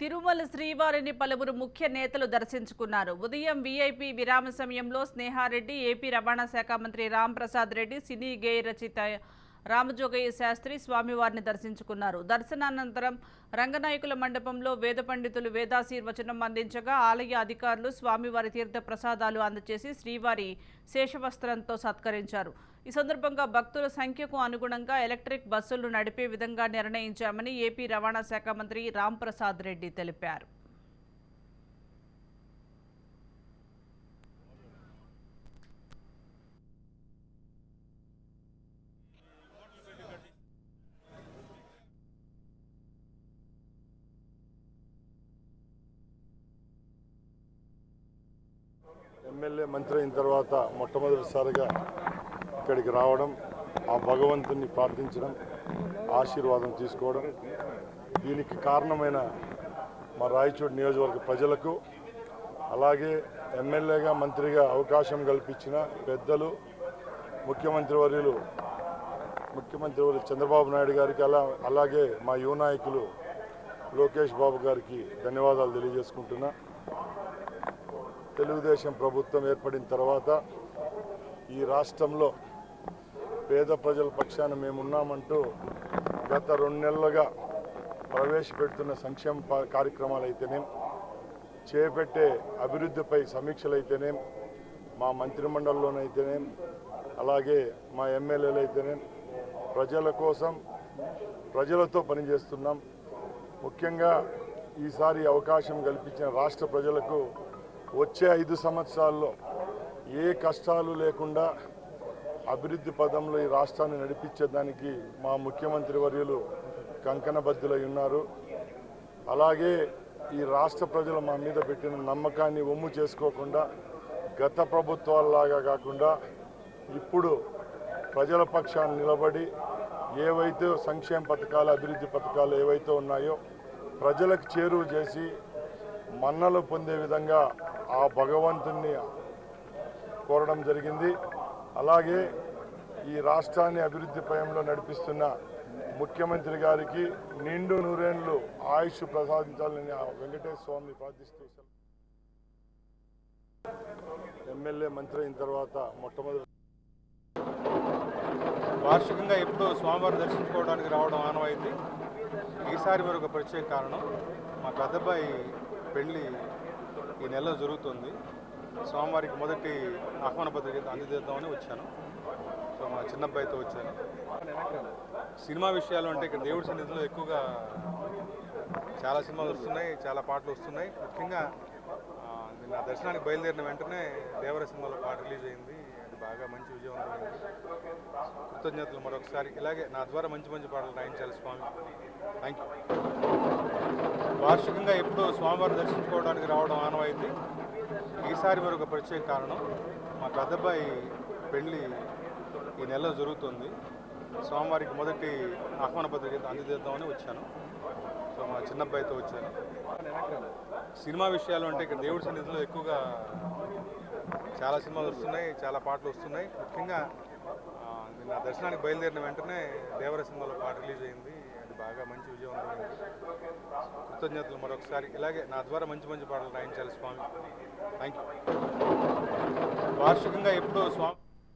తిరుమల శ్రీవారిని పలువురు ముఖ్య నేతలు దర్శించుకున్నారు. ఉదయం వీఐపీ విరామ సమయంలో స్నేహారెడ్డి ఏపీ రవాణా శాఖ మంత్రి రాంప్రసాద్ రెడ్డి సినీ గేయ రచయిత రామజోగయ్య శాస్త్రి స్వామివారిని దర్శించుకున్నారు. దర్శనానంతరం రంగనాయకుల మండపంలో వేద పండితులు వేదాశీర్వచనం అందించగా ఆలయ అధికారులు స్వామివారి తీర్థ ప్రసాదాలు అందజేసి శ్రీవారి శేషవస్త్రంతో సత్కరించారు. ఈ సందర్భంగా భక్తుల సంఖ్యకు అనుగుణంగా ఎలక్ట్రిక్ బస్సులు నడిపే విధంగా నిర్ణయించామని ఏపీ రవాణా శాఖ మంత్రి రాంప్రసాద్ రెడ్డి తెలిపారు. ఎమ్మెల్యే మంత్రి అయిన తర్వాత మొట్టమొదటిసారిగా ఇక్కడికి రావడం ఆ భగవంతుని ప్రార్థించడం ఆశీర్వాదం తీసుకోవడం దీనికి కారణమైన మా రాయచూడు నియోజకవర్గ ప్రజలకు అలాగే ఎమ్మెల్యేగా మంత్రిగా అవకాశం కల్పించిన పెద్దలు ముఖ్యమంత్రి వర్యులు ముఖ్యమంత్రి వర్యులు చంద్రబాబు నాయుడు గారికి అలా అలాగే మా యువ నాయకులు లోకేష్ బాబు గారికి ధన్యవాదాలు తెలియజేసుకుంటున్నా. తెలుగుదేశం ప్రభుత్వం ఏర్పడిన తర్వాత ఈ రాష్ట్రంలో పేద ప్రజల పక్షాన మేమున్నామంటూ గత రెండు నెలలుగా ప్రవేశపెడుతున్న సంక్షేమ కార్యక్రమాలు అయితేనేం చేపట్టే అభివృద్ధిపై సమీక్షలు అయితేనేం మా మంత్రిమండలిలోనైతేనేం అలాగే మా ఎమ్మెల్యేలు అయితేనేం ప్రజల కోసం ప్రజలతో పనిచేస్తున్నాం. ముఖ్యంగా ఈసారి అవకాశం కల్పించిన రాష్ట్ర ప్రజలకు వచ్చే ఐదు సంవత్సరాల్లో ఏ కష్టాలు లేకుండా అభివృద్ధి పదంలో ఈ రాష్ట్రాన్ని నడిపించేదానికి మా ముఖ్యమంత్రి వర్యులు కంకణబద్ధులై ఉన్నారు. అలాగే ఈ రాష్ట్ర ప్రజలు మా మీద పెట్టిన నమ్మకాన్ని ఒమ్ము చేసుకోకుండా గత ప్రభుత్వాలలాగా కాకుండా ఇప్పుడు ప్రజల పక్షాన్ని నిలబడి ఏవైతే సంక్షేమ పథకాలు అభివృద్ధి పథకాలు ఏవైతే ఉన్నాయో ప్రజలకు చేరువ చేసి మన్నలు పొందే విధంగా ఆ భగవంతుణ్ణి కోరడం జరిగింది. అలాగే ఈ రాష్ట్రాన్ని అభివృద్ధి పయంలో నడిపిస్తున్న ముఖ్యమంత్రి గారికి నిండు నూరేళ్ళు ఆయుష్ ప్రసాదించాలని ఆ వెంకటేశ్వర స్వామిని ప్రార్థిస్తూ ఎమ్మెల్యే మంత్రి అయిన తర్వాత మొట్టమొదటి వార్షికంగా ఎప్పుడూ స్వామివారిని దర్శించుకోవడానికి రావడం ఆనవాయితీ. ఈసారి మరొక ప్రత్యేక కారణం మా పెద్దబ్బాయి పెళ్ళి ఈ నెలలో జరుగుతుంది. స్వామివారికి మొదటి ఆహ్వాన పత్రిక అందజేద్దామని వచ్చాను. సో మా చిన్నబ్బాయితో వచ్చాను. సినిమా విషయాలు అంటే ఇక్కడ దేవుడి సన్నిధిలో ఎక్కువగా చాలా సినిమాలు వస్తున్నాయి చాలా పాటలు వస్తున్నాయి. ముఖ్యంగా నిన్న దర్శనానికి బయలుదేరిన వెంటనే దేవర సినిమాలో పాట రిలీజ్ అయింది. అది బాగా మంచి విజయవంతమైంది. కృతజ్ఞతలు మరొకసారి. ఇలాగే నా ద్వారా మంచి మంచి పాటలు రాయించాలి స్వామి. థ్యాంక్ యూ వార్షికంగా ఎప్పుడు స్వామివారిని దర్శించుకోవడానికి రావడం ఆనవైంది ఈసారి మరొక ప్రత్యేక కారణం మా పెద్దబ్బాయి పెళ్ళి ఈ నెలలో జరుగుతుంది. స్వామివారికి మొదటి ఆహ్వాన పత్రిక అందజేద్దామని వచ్చాను. సో మా చిన్నబ్బాయితో వచ్చాను. సినిమా విషయాలు అంటే ఇక్కడ దేవుడి సన్నిధిలో ఎక్కువగా చాలా సినిమాలు వస్తున్నాయి చాలా పాటలు వస్తున్నాయి. ముఖ్యంగా నా నిన్న దర్శనానికి బయలుదేరిన వెంటనే దేవర సినిమాలో పాట రిలీజ్ అయింది. బాగా మంచి విజయవంతమైన కృతజ్ఞతలు మరొకసారి. ఇలాగే నా ద్వారా మంచి మంచి పాటలు రాయించాలి స్వామి. థ్యాంక్ యూ వార్షికంగా ఎప్పుడూ స్వామి